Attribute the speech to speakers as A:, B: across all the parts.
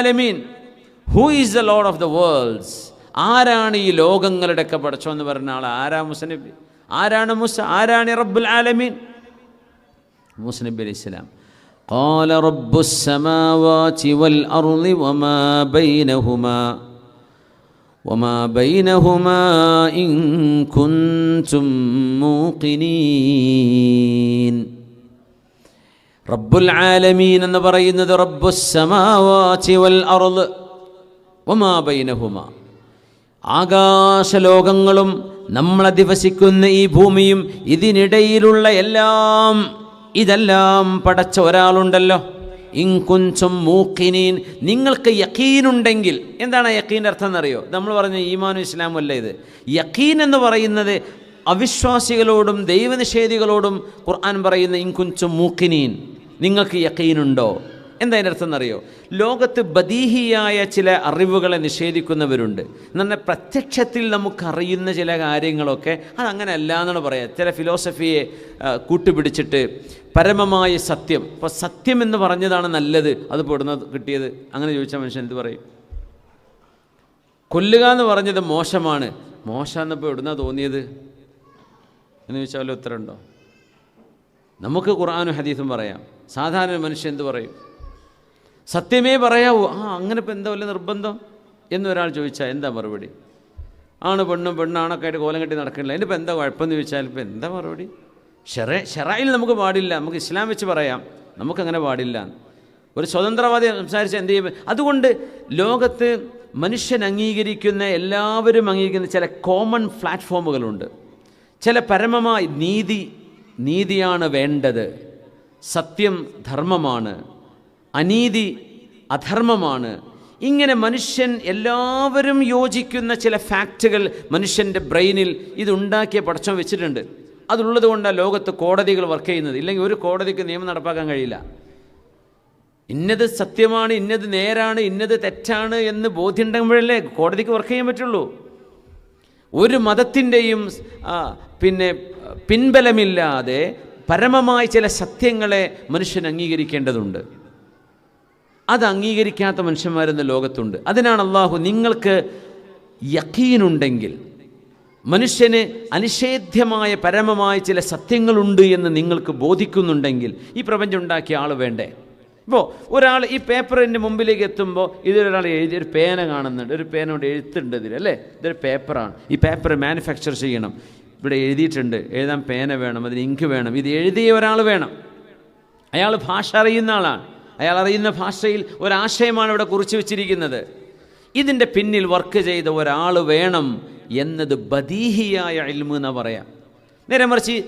A: ആലമീൻ who is the lord of the worlds ആരാണ് ഈ ലോകങ്ങളുടെ ഒക്കെ പഠിച്ചോ എന്ന് പറഞ്ഞ ആൾ ആരാ മുസനബി ആരാണ് മുസ ആരാണ് ഈ റബ്ബുൽ ആലമീൻ മുസ്നബി അലൈഹി സ്വലാം قال رب السماوات والأرض وما بينهما وما بينهما إن كنتم موقنين റബ്ബുൽ ആലമീൻ എന്ന് പറയുന്നത് റബ്ബുസമാവാചി വൽ അർൾ വമാ ബൈനഹുമ. ആകാശലോകങ്ങളും നമ്മൾ അധിവസിക്കുന്ന ഈ ഭൂമിയും ഇതിനിടയിലുള്ള എല്ലാം ഇതെല്ലാം പടച്ച ഒരാളുണ്ടല്ലോ. ഇൻകുഞ്ചും മൂക്കിനീൻ നിങ്ങൾക്ക് യക്കീനുണ്ടെങ്കിൽ എന്താണ് യക്കീന്റെ അർത്ഥം എന്നറിയോ? നമ്മൾ പറഞ്ഞ ഈമാനും ഇസ്ലാമും അല്ല ഇത്. യക്കീൻ എന്ന് പറയുന്നത് അവിശ്വാസികളോടും ദൈവനിഷേധികളോടും ഖുർആൻ പറയുന്ന ഇൻകുഞ്ചും മൂക്കിനീൻ നിങ്ങൾക്ക് യക്കീനുണ്ടോ? എന്താ അതിന്റെ അർത്ഥം എന്നറിയോ? ലോകത്ത് ബദീഹിയായ ചില അറിവുകളെ നിഷേധിക്കുന്നവരുണ്ട്. എന്നാൽ പ്രത്യക്ഷത്തിൽ നമുക്കറിയുന്ന ചില കാര്യങ്ങളൊക്കെ അതങ്ങനെ അല്ല എന്നാണ് പറയുക ചില ഫിലോസഫിയെ കൂട്ടുപിടിച്ചിട്ട് പരമമായ സത്യം. അപ്പോൾ സത്യം എന്ന് പറഞ്ഞതാണ് നല്ലത്. അത് പെടുന്ന കിട്ടിയത്? അങ്ങനെ ചോദിച്ചാൽ മനുഷ്യൻ എന്ത് പറയും? കൊല്ലുക എന്ന് പറഞ്ഞത് മോശമാണ്. മോശം എന്നപ്പോൾ എവിടുന്നാ തോന്നിയത്? എന്ന് ചോദിച്ചാൽ ഉത്തരമുണ്ടോ? നമുക്ക് ഖുർആാനും ഹദീസും പറയാം. സാധാരണ മനുഷ്യൻ എന്ത് പറയും? സത്യമേ പറയാവൂ. ആ അങ്ങനെ ഇപ്പം എന്താ വല്ല നിർബന്ധം? എന്നൊരാൾ ചോദിച്ചാൽ എന്താ മറുപടി? ആണ് പെണ്ണും പെണ്ണാണൊക്കെ ആയിട്ട് കോലം കെട്ടി നടക്കണില്ല. അതിനിപ്പോൾ എന്താ കുഴപ്പമെന്ന് ചോദിച്ചാൽ ഇപ്പം എന്താ മറുപടി? ഷെറ ഷെറായിൽ നമുക്ക് പാടില്ല. നമുക്ക് ഇസ്ലാം വെച്ച് പറയാം. നമുക്കങ്ങനെ പാടില്ല. ഒരു സ്വതന്ത്രവാദി സംസാരിച്ച് എന്ത് ചെയ്യും? അതുകൊണ്ട് ലോകത്ത് മനുഷ്യൻ അംഗീകരിക്കുന്ന എല്ലാവരും അംഗീകരിക്കുന്ന ചില കോമൺ പ്ലാറ്റ്ഫോമുകളുണ്ട് ചില പരമമായ നീതി നീതിയാണ് വേണ്ടത്. സത്യം ധർമ്മമാണ് അനീതി അധർമ്മമാണ്. ഇങ്ങനെ മനുഷ്യൻ എല്ലാവരും യോജിക്കുന്ന ചില ഫാക്റ്റുകൾ മനുഷ്യന്റെ ബ്രെയിനിൽ ഇതുണ്ടാക്കിയ പടച്ചം വെച്ചിട്ടുണ്ട്. അതുള്ളത് കൊണ്ടാണ് ലോകത്ത് കോടതികൾ വർക്ക് ചെയ്യുന്നത്. ഇല്ലെങ്കിൽ ഒരു കോടതിക്ക് നിയമം നടപ്പാക്കാൻ കഴിയില്ല. ഇന്നത് സത്യമാണ് ഇന്നത് നേരാണ് ഇന്നത് തെറ്റാണ് എന്ന് ബോധ്യമുണ്ടെങ്കിലല്ലേ കോടതിക്ക് വർക്ക് ചെയ്യാൻ പറ്റുള്ളൂ. ഒരു മതത്തിന്റെയും പിന്നെ പിൻബലമില്ലാതെ പരമമായ ചില സത്യങ്ങളെ മനുഷ്യൻ അംഗീകരിക്കേണ്ടതുണ്ട്. അത് അംഗീകരിക്കാത്ത മനുഷ്യന്മാരെന്ന ലോകത്തുണ്ട്. അതിനാണ് അള്ളാഹു നിങ്ങൾക്ക് യക്കീനുണ്ടെങ്കിൽ മനുഷ്യന് അനിഷേധ്യമായ പരമമായ ചില സത്യങ്ങളുണ്ട് എന്ന് നിങ്ങൾക്ക് ബോധിക്കുന്നുണ്ടെങ്കിൽ ഈ പ്രപഞ്ചം ഉണ്ടാക്കിയ ആൾ വേണ്ടേ? ഇപ്പോൾ ഒരാൾ ഈ പേപ്പറിന്റെ മുമ്പിലേക്ക് എത്തുമ്പോൾ ഇതിലൊരാൾ എഴുതി ഒരു പേന കാണുന്നുണ്ട്. ഒരു പേന കൊണ്ട് എഴുത്തുണ്ട് ഇതിൽ അല്ലേ? ഇതൊരു പേപ്പറാണ്. ഈ പേപ്പർ മാനുഫാക്ചർ ചെയ്യണം. ഇവിടെ എഴുതിയിട്ടുണ്ട്. എഴുതാൻ പേന വേണം അതിന് ഇങ്ക് വേണം. ഇത് എഴുതിയ ഒരാൾ വേണം. അയാൾ ഭാഷ അറിയുന്ന ആളാണ്. അയാൾ അറിയുന്ന ഭാഷയിൽ ഒരാശയമാണ് ഇവിടെ കുറിച്ച് വെച്ചിരിക്കുന്നത്. ഇതിന്റെ പിന്നിൽ വർക്ക് ചെയ്ത ഒരാൾ വേണം എന്നത് ബദീഹിയായ ഇൽമു എന്ന് പറയാം. നേരെ മറിച്ച്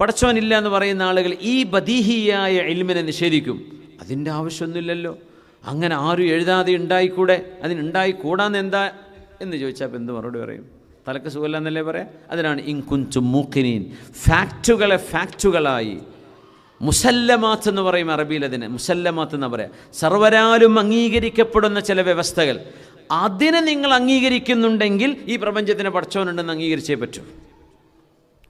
A: പടച്ചോനില്ല എന്ന് പറയുന്ന ആളുകൾ ഈ ബദീഹിയായ ഇൽമിനെ നിഷേധിക്കും. അതിന്റെ ആവശ്യമൊന്നുമില്ലല്ലോ. അങ്ങനെ ആരും എഴുതാതെ ഉണ്ടായിക്കൂടെ? അതിനുണ്ടായിക്കൂടാന്ന് എന്താ? എന്ന് ചോദിച്ചാൽ അപ്പം എന്ത് മറുപടി പറയും? തലക്ക് സുഖമില്ല എന്നല്ലേ പറയാം? അതിനാണ് ഇൻകുഞ്ചു മൂക്കിനീൻ ഫാക്റ്റുകളെ ഫാക്റ്റുകളായി. മുസല്ലമാത്ത് എന്ന് പറയും അറബിയിൽ അതിനെ. മുസല്ലമാത്ത് എന്ന് പറയാം? സർവരാലും അംഗീകരിക്കപ്പെടുന്ന ചില വ്യവസ്ഥകൾ. അതിനെ നിങ്ങൾ അംഗീകരിക്കുന്നുണ്ടെങ്കിൽ ഈ പ്രപഞ്ചത്തിന് പഠിച്ചവനുണ്ടെന്ന് അംഗീകരിച്ചേ പറ്റൂ.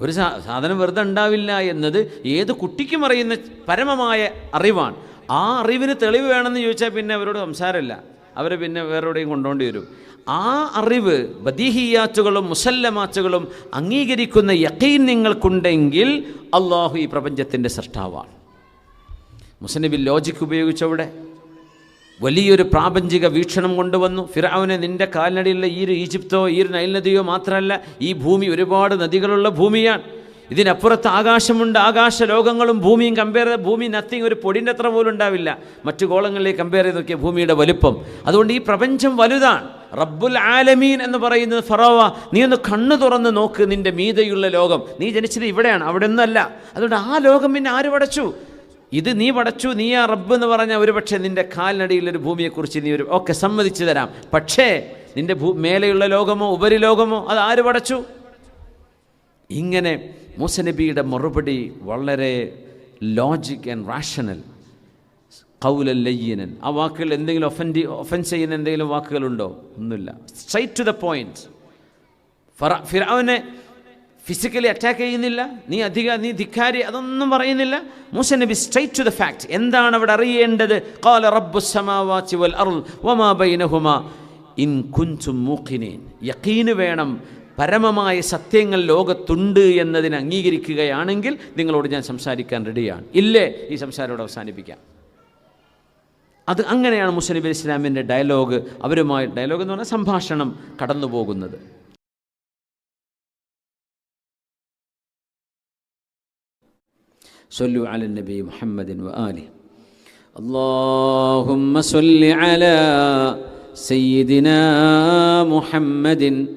A: ഒരു സാ സാധനം വെറുതെ ഉണ്ടാവില്ല എന്നത് ഏത് കുട്ടിക്കും അറിയുന്ന പരമമായ അറിവാണ്. ആ അറിവിന് തെളിവ് വേണമെന്ന് ചോദിച്ചാൽ പിന്നെ അവരോട് സംസാരമില്ല. അവരെ പിന്നെ വേറെവിടെയും കൊണ്ടുപോണ്ടി വരും. ആ അറിവ് ബദീഹിയാത്തുകളും മുസല്ലമാത്തുകളും അംഗീകരിക്കുന്ന യക്കീൻ നിങ്ങൾക്കുണ്ടെങ്കിൽ അള്ളാഹു ഈ പ്രപഞ്ചത്തിന്റെ സൃഷ്ടാവാണ്. മുസനബി ലോജിക്ക് ഉപയോഗിച്ചവിടെ വലിയൊരു പ്രാപഞ്ചിക വീക്ഷണം കൊണ്ടുവന്നു. ഫിറാവിനെ നിന്റെ കാൽനടിയുള്ള ഈ ഒരു ഈജിപ്തോ ഈ ഒരു നൈൽ നദിയോ മാത്രമല്ല ഈ ഭൂമി ഒരുപാട് നദികളുള്ള ഭൂമിയാണ്. ഇതിനപ്പുറത്ത് ആകാശമുണ്ട് ആകാശ ലോകങ്ങളും ഭൂമിയും കമ്പയർ ചെയ്ത ഭൂമി നത്തിങ് ഒരു പൊടിന്റെ അത്ര പോലും ഉണ്ടാവില്ല. മറ്റു ഗോളങ്ങളിലേക്ക് കമ്പയർ ചെയ്ത് നോക്കിയ ഭൂമിയുടെ വലുപ്പം. അതുകൊണ്ട് ഈ പ്രപഞ്ചം വലുതാണ്. റബ്ബുൽ ആലമീൻ എന്ന് പറയുന്നത് ഫറോവ നീ ഒന്ന് കണ്ണു തുറന്ന് നോക്ക് നിന്റെ മീതയുള്ള ലോകം. നീ ജനിച്ചത് ഇവിടെയാണ് അവിടെ ഒന്നല്ല അതുകൊണ്ട് ആ ലോകം പിന്നെ ആര് പടച്ചു? ഇത് നീ പടച്ചു നീ ആ റബ്ബ് എന്ന് പറഞ്ഞാൽ ഒരുപക്ഷെ നിന്റെ കാലിനടിയിലൊരു ഭൂമിയെക്കുറിച്ച് നീ ഒരു ഒക്കെ സമ്മതിച്ചു തരാം. പക്ഷേ നിന്റെ ഭൂ മേലെയുള്ള ലോകമോ ഉപരിലോകമോ അത് ആര് പടച്ചു? ഇങ്ങനെ മൂസനബിയുടെ മറുപടി വളരെ ലോജിക് ആൻഡ് റാഷണൽ കൗലൽ ലയ്യനൻ. ആ വാക്കുകൾ എന്തെങ്കിലും ഒഫൻഡി ഒഫൻസ് ചെയ്യുന്ന എന്തെങ്കിലും വാക്കുകളുണ്ടോ? ഒന്നുമില്ല. Straight to the point point ഫിറാവിനെ physically attack ചെയ്യുന്നില്ല. നീ അധിക നീ ധിക്കാരി അതൊന്നും പറയുന്നില്ല. മൂസ നബി സ്ട്രൈറ്റ് ടു ദ ഫാക്ട് എന്താണ് അവിടെ അറിയേണ്ടത്? കാല റബ്ബു സമാവാത്തി വൽ വമാ ഇൻ കുഞ്ചും മൂക്കിനേൻ യക്കീന് വേണം പരമമായ സത്യങ്ങൾ ലോകത്തുണ്ട് എന്നതിനെ അംഗീകരിക്കുകയാണെങ്കിൽ നിങ്ങളോട് ഞാൻ സംസാരിക്കാൻ റെഡിയാണ്. ഇല്ലേ? ഈ സംസാരോട് അവസാനിപ്പിക്കാം. അത് അങ്ങനെയാണ് മുസ്ലിം ഇസ്ലാമിന്റെ ഡയലോഗ്. അവരുമായി ഡയലോഗ് എന്ന് പറഞ്ഞാൽ സംഭാഷണം കടന്നു പോകുന്നത് സൊല്ലു അലൻ മുഹമ്മദിൻ വ ആലി. അള്ളാഹുമ്മ സൊല്ലി അല സയ്യിദിന മുഹമ്മദിൻ